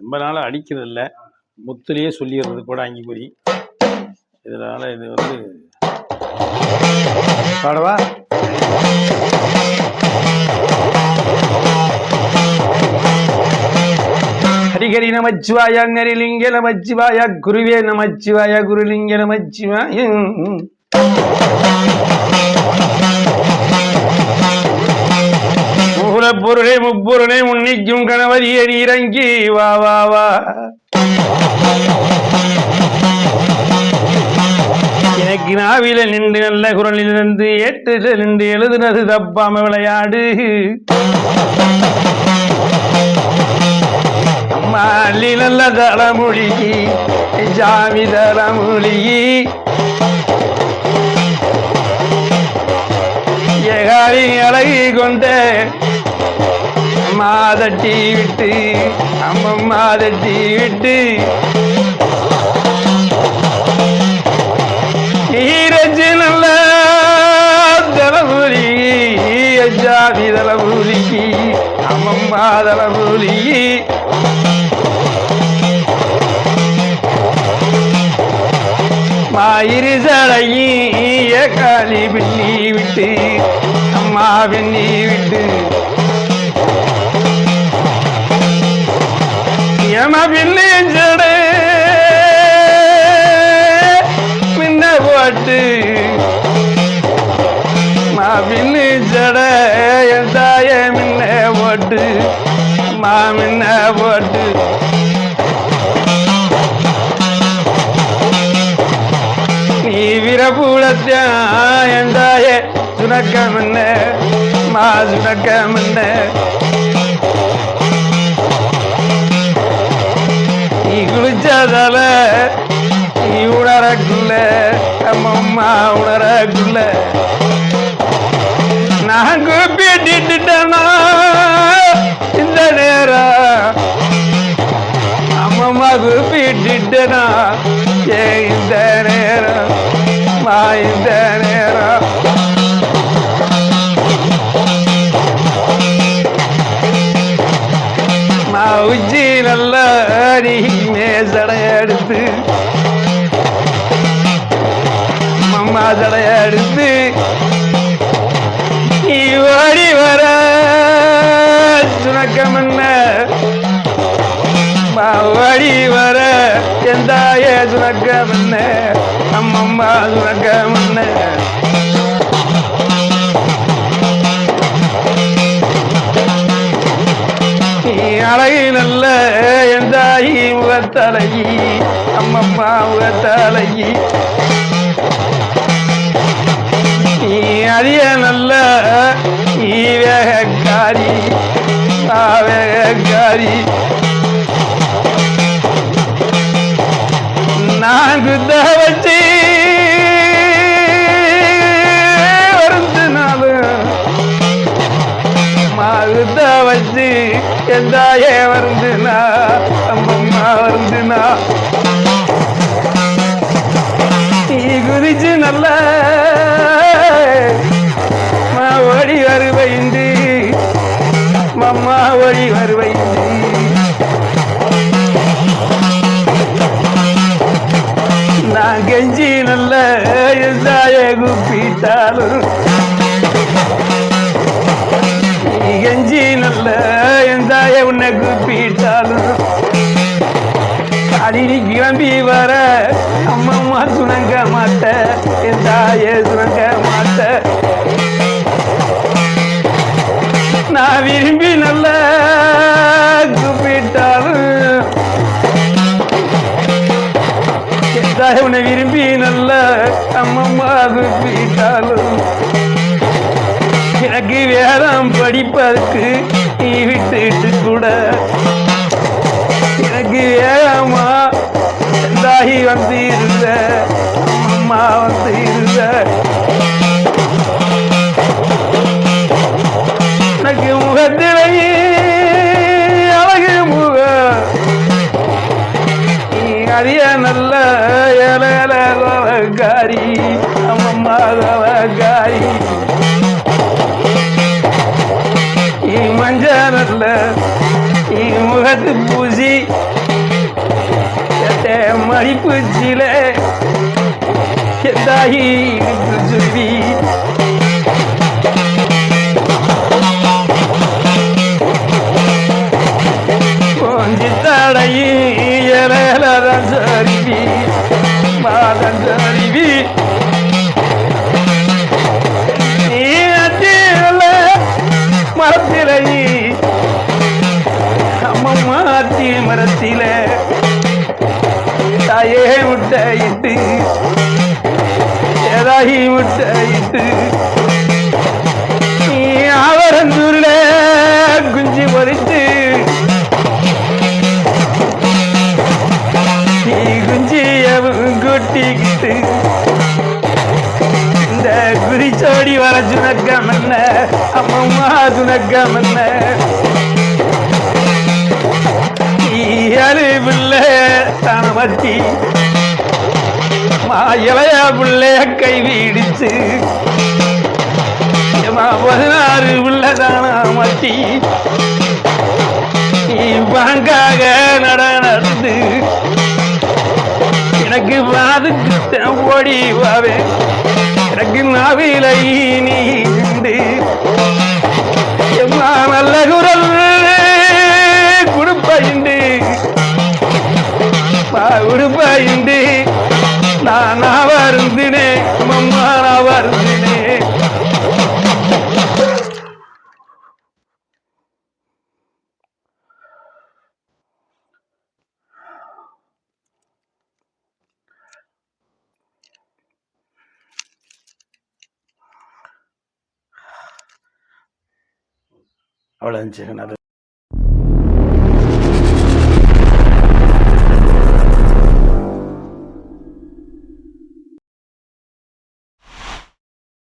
ரொம்ப நாளாக அடிக்கிறது இல்லை முத்துலேயே சொல்லிடுறது கூட அங்கி குறி இதனால இது வந்து பாடவா? ஹரிஹரி நமச்சிவாய நரிலிங்க நமச்சிவாய குருவே நமச்சிவாய குருலிங்க நமச்சிவாய. மூலப்பொருளே முப்பொருளே உன்னிக்கும் கணவதிய இறங்கி வா வா வா. எனக்கு நாவில நின்று நல்ல குரலில் இருந்து ஏற்றுல நின்று எழுதுனது தப்பாம விளையாடு. மாலி நல்ல தளமொழி ஜாமி தளமொழி. ஏகாரி அழகி கொண்ட மாதட்டி விட்டு அம்மம் மாதட்டி விட்டு. ஈரஜி நல்ல தலபுரி ஜாதி தலபுரிக்கு அம்மம்மா தலபுரி மாயிரு சடைய காலி பின்னி விட்டு அம்மா பின்னி விட்டு. யம பின்னி ஜடை மின்ன போட்டு மாபின்னு ஜட என் தாய மின்ன போட்டு மாமின்ன போட்டு நீ விரபூடத்தான் என் தாய சுனக்கம் என்ன மா சுனக்கம் என்ன நீ குளிச்சதால நீ உணரக்குள்ள அம்மம்மா உணரக்குள்ள நான் கூப்பிட்டுட்டேனா இந்த நேரம் அம்மம்மா கூப்பிட்டுட்டேனா ஏ இந்த நேரம் மா இந்த உச்சி நல்ல நீ மேசடை மம்மா அம்மா நீ ஓடி வர. சுணக்கம் என்ன? ஓடி வர. எந்தாய சுணக்கம் என்ன? அம்மம்மா சுணக்கம் என்ன? அழகு நல்ல எந்தாயி முகத்தலகி அம்மம்மா முகத்தலகி அறிய நல்ல நீ வேகக்காரி வேகக்காரி. நான் மாகுத்த வச்சு எந்தாயே வருந்துனா அம்மம்மா வருந்துனா. நீ குதிச்சு நல்ல ஓடி வருவைந்து மம்மா ஓடி வருவைந்து நான் கெஞ்சி நல்ல எந்தாய குப்பிட்டாலும் செஞ்சு நல்ல எந்தாய உன்னை கூப்பிட்டாலும்? அடி கிளம்பி வர அம்மம்மா சுணங்க மாட்ட என் சுணங்க மாட்ட? நான் விரும்பி நல்ல கூப்பிட்டாலும் எந்தாய உன்னை விரும்பி நல்ல அம்மம்மா கூப்பிட்டாலும்? எனக்கு வேதம் படிப்பதற்கு நீ விட்டுட்டு கூட. எனக்கு வேதமா தாயி வந்து இருந்த அம்மா வந்து இருந்த எனக்கு முகத்திலேயே உனக்கு பூசி மடிப்பு சில எந்தாயி சொல்லி முட்டையிட்டு ஏதாகி முட்டையிட்டு. நீ ஆவரந்தூர்ல குஞ்சு பொறித்து நீ குஞ்சியவும் கூட்டிக்கிட்டு இந்த குறிச்சோடி வர சுனக்கம் என்ன அம்மம்மா சுனக்கம் என்ன அறிவில்லை தனமத்தி ஏமா இளைய பிள்ளைய கை வீடிச்சு. ஏமா பதினாறு பிள்ளைதானா தானாமத்தி பாங்காக நட நடந்து. எனக்கு வாதுக்கு ஓடி வாவே. எனக்கு நாவிலை நீண்டு. அவ்வளோ இருந்துச்சு அது